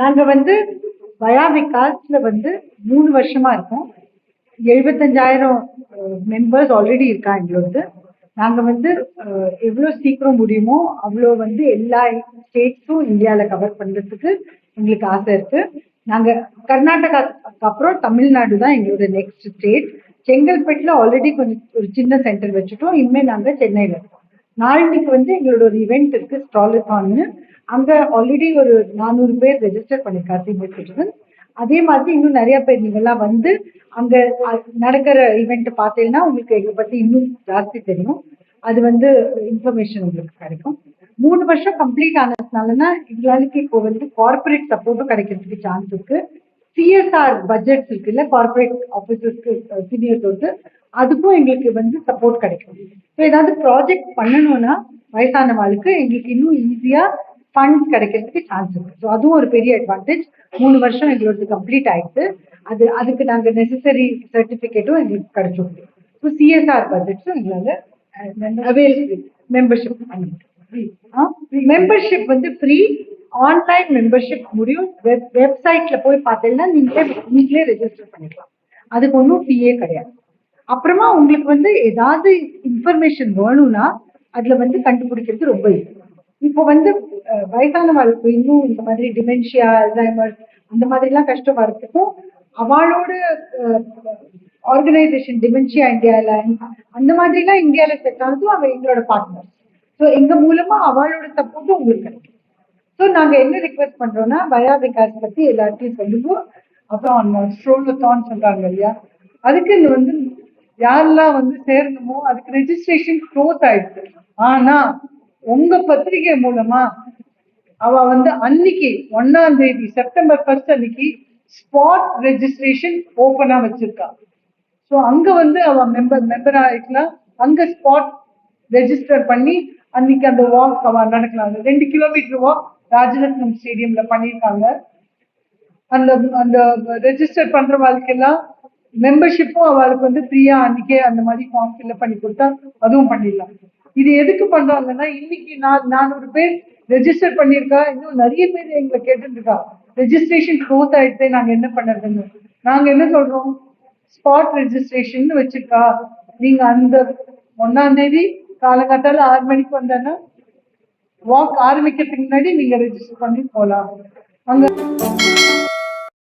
நாங்க வந்து வயா விகாஸ்ல வந்து மூணு வருஷமா இருக்கோம். எழுபத்தஞ்சாயிரம் மெம்பர்ஸ் ஆல்ரெடி இருக்கா எங்களோடது. நாங்க வந்து எவ்வளோ எவ்வளவு சீக்கிரம் முடியுமோ அவ்வளோ வந்து எல்லா ஸ்டேட்ஸும் இந்தியால கவர் பண்றதுக்கு எங்களுக்கு ஆசை இருக்கு. நாங்க கர்நாடகாக்கு அப்புறம் தமிழ்நாடு தான் எங்களோட நெக்ஸ்ட் ஸ்டேட் செங்கல்பட்டுல ஆல்ரெடி கொஞ்சம் ஒரு சின்ன சென்டர் வச்சுட்டோம். இனிமே நாங்க சென்னையில இருக்கோம். நாளைக்கு வந்து எங்களோட ஒரு இவெண்ட் இருக்கு ஸ்டாலத்தான்னு அங்க ஆல்ரெடி ஒரு நானூறு பேர் ரெஜிஸ்டர் பண்ணிருக்காரு சீனியர் சிட்டிசன் அதே மாதிரி இன்னும் நிறைய பேர் நீங்கெல்லாம் வந்து அங்க நடக்கிற இவெண்ட் பார்த்தீங்கன்னா உங்களுக்கு எங்களை பத்தி இன்னும் ஜாஸ்தி தெரியும். அது வந்து இன்ஃபர்மேஷன் உங்களுக்கு கிடைக்கும். மூணு வருஷம் கம்ப்ளீட் ஆனதுனாலனா எங்களுக்கு இப்போ வந்து கார்ப்பரேட் சப்போர்ட்டும் கிடைக்கிறதுக்கு சான்ஸ் இருக்கு. சிஎஸ்ஆர் பட்ஜெட்ஸ் இருக்குல்ல கார்ப்பரேட் ஆஃபீஸர்ஸ்க்கு வந்து அதுக்கும் எங்களுக்கு வந்து சப்போர்ட் கிடைக்கும். ஸோ ஏதாவது ப்ராஜெக்ட் பண்ணணும்னா வயசானவாளுக்கு எங்களுக்கு இன்னும் ஈஸியாக ஃபண்ட்ஸ் கிடைக்கிறதுக்கு சான்ஸ் இருக்கு. ஸோ அதுவும் ஒரு பெரிய அட்வான்டேஜ் மூணு வருஷம் எங்களோடது கம்ப்ளீட் ஆயிடுச்சு. அது அதுக்கு நாங்கள் நெசசரி சர்டிஃபிகேட்டும் எங்களுக்கு கிடைச்சிருக்கு. ஸோ சிஎஸ்ஆர் பட்ஜெட்ஸும் எங்களால் அவைல் மெம்பர்ஷிப் மெம்பர்ஷிப் வந்து ஃப்ரீ ஆன்லைன் மெம்பர்ஷிப் முடியும். வெப் வெப்சைட்ல போய் பார்த்தீங்கன்னா நீங்களே நீங்களே ரெஜிஸ்டர் பண்ணிக்கலாம். அதுக்கு ஒன்றும் ஃபீயே கிடையாது. அப்புறமா உங்களுக்கு வந்து ஏதாவது இன்ஃபர்மேஷன் வேணும்னா அதுல வந்து கண்டுபிடிக்கிறது ரொம்ப ஈஸி இப்போ வந்து அஹ், இன்னும் இந்த மாதிரி டிமென்ஷியா அல்சைமர்ஸ் அந்த மாதிரி எல்லாம் கஷ்டம் வரதுக்கும் அவளோட ஆர்கனைசேஷன் டிமென்ஷியா இந்தியால அந்த மாதிரி எல்லாம் இந்தியால செட் ஆனதும் அவ எங்களோட பார்ட்னர் ஸோ எங்க மூலமா அவளோட சப்போர்ட்டும் உங்களுக்கு கிடைக்கும். ஸோ நாங்க என்ன ரிக்வெஸ்ட் பண்றோம்னா பயா விகாஸ் பத்தி எல்லாத்தையும் சொல்லுவோம். அப்புறம் ஸ்ட்ரோலத்தான் சொல்றாங்க இல்லையா? அதுக்கு வந்து யாரெல்லாம் வந்து சேரணுமோ அதுக்கு ரெஜிஸ்ட்ரேஷன் க்ளோஸ் ஆயிடுச்சு. ஆனா உங்க பத்திரிகை மூலமா அவ வந்து அன்னைக்கு ஒன்னாம் தேதி செப்டம்பர் ஃபர்ஸ்ட் அன்னைக்கு ஸ்பாட் ரெஜிஸ்ட்ரேஷன் ஓபனா வச்சிருக்கா. ஸோ அங்க வந்து அவ மெம்பர் மெம்பர் ஆயிக்கலாம் அங்க ஸ்பாட் ரெஜிஸ்டர் பண்ணி அன்னைக்கு அந்த வாக் அவ நடக்கலாம் ரெண்டு கிலோமீட்டர் வாக் ராஜரத்னம் ஸ்டேடியம்ல பண்ணியிருக்காங்க. அந்த அந்த ரெஜிஸ்டர் பண்ற வாழ்க்கையெல்லாம் மெம்பர்ஷிப்பும் அவளுக்கு வந்து ஃப்ரீயா அன்னைக்கே அந்த மாதிரி ஃபார்ம் ஃபில்அப் பண்ணி கொடுத்தா அதுவும் பண்ணிடலாம். இது எதுக்கு பண்றாங்கன்னா இன்னைக்கு நான் நானூறு பேர் ரெஜிஸ்டர் பண்ணியிருக்கா இன்னும் நிறைய பேர் எங்களை கேட்டுருக்கா ரெஜிஸ்ட்ரேஷன் க்ளோஸ் ஆயிடுச்சு நாங்க என்ன பண்ணுறதுன்னு. நாங்க என்ன சொல்றோம்? ஸ்பாட் ரெஜிஸ்ட்ரேஷன் வச்சிருக்கா. நீங்க அந்த ஒன்னாம் தேதி காலங்காத்தால ஆறு மணிக்கு வந்தேன்னா வாக் ஆரம்பிக்கிறதுக்கு முன்னாடி நீங்க ரெஜிஸ்டர் பண்ணி போகலாம் அங்க